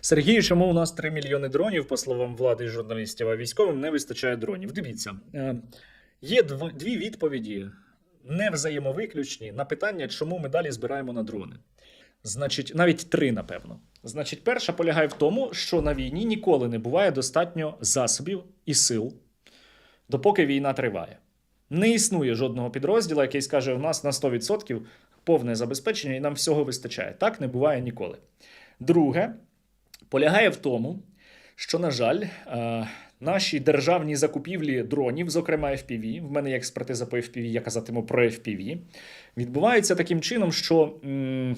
Сергій, чому у нас 3 мільйони дронів, по словам влади і журналістів, а військовим не вистачає дронів? Дивіться, е, є дв- дві відповіді, не взаємовиключні, на питання, чому ми далі збираємо на дрони. Значить, навіть три, напевно. Значить, перша полягає в тому, що на війні ніколи не буває достатньо засобів і сил, допоки війна триває. Не існує жодного підрозділу, який скаже, у нас на 100% повне забезпечення і нам всього вистачає. Так не буває ніколи. Друге, полягає в тому, що, на жаль, е, наші державні закупівлі дронів, зокрема FPV, в мене є експертиза по FPV, я казатиму про FPV, відбуваються таким чином, що м,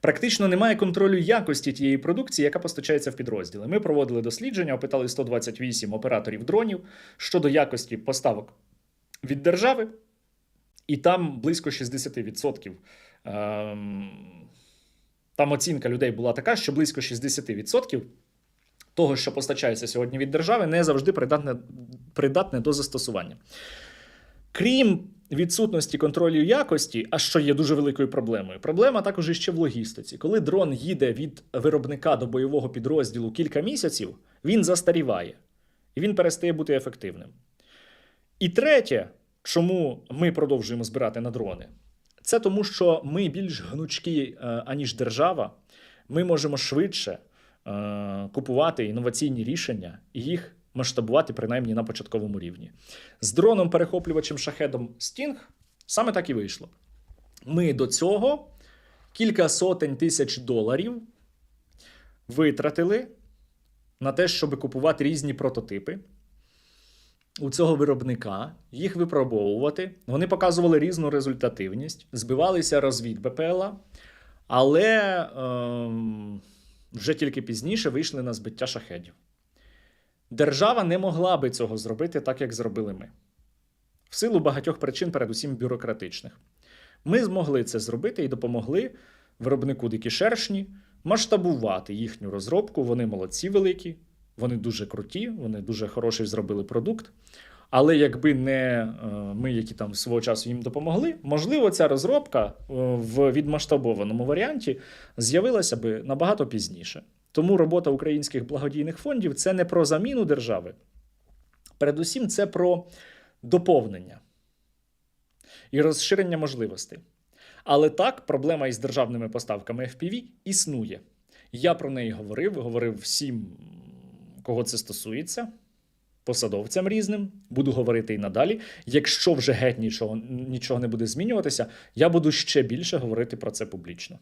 практично немає контролю якості тієї продукції, яка постачається в підрозділи. Ми проводили дослідження, опитали 128 операторів дронів щодо якості поставок від держави, і там близько 60%. Ем, там оцінка людей була така, що близько 60% того, що постачається сьогодні від держави, не завжди придатне, придатне до застосування. Крім відсутності контролю якості, а що є дуже великою проблемою, проблема також іще в логістиці. Коли дрон їде від виробника до бойового підрозділу кілька місяців, він застаріває і він перестає бути ефективним. І третє, чому ми продовжуємо збирати на дрони, це тому, що ми більш гнучкі, е, аніж держава. Ми можемо швидше е, купувати інноваційні рішення і їх масштабувати принаймні на початковому рівні. З дроном перехоплювачем шахедом Sting саме так і вийшло. Ми до цього кілька сотень тисяч доларів витратили на те, щоб купувати різні прототипи у цього виробника, їх випробовувати. Вони показували різну результативність, збивалися розвід БПЛА, але ем, вже тільки пізніше вийшли на збиття шахедів. Держава не могла би цього зробити так, як зробили ми. В силу багатьох причин, передусім бюрократичних. Ми змогли це зробити і допомогли виробнику дикі шершні масштабувати їхню розробку. Вони молодці великі, вони дуже круті, вони дуже хороший зробили продукт. Але якби не е, ми, які там свого часу їм допомогли, можливо, ця розробка е, в відмасштабованому варіанті з'явилася би набагато пізніше. Тому робота українських благодійних фондів це не про заміну держави. Передусім, це про доповнення і розширення можливостей. Але так, проблема із державними поставками FPV існує. Я про неї говорив, говорив всім, кого це стосується, посадовцям різним. Буду говорити і надалі. Якщо вже геть нічого, нічого не буде змінюватися, я буду ще більше говорити про це публічно.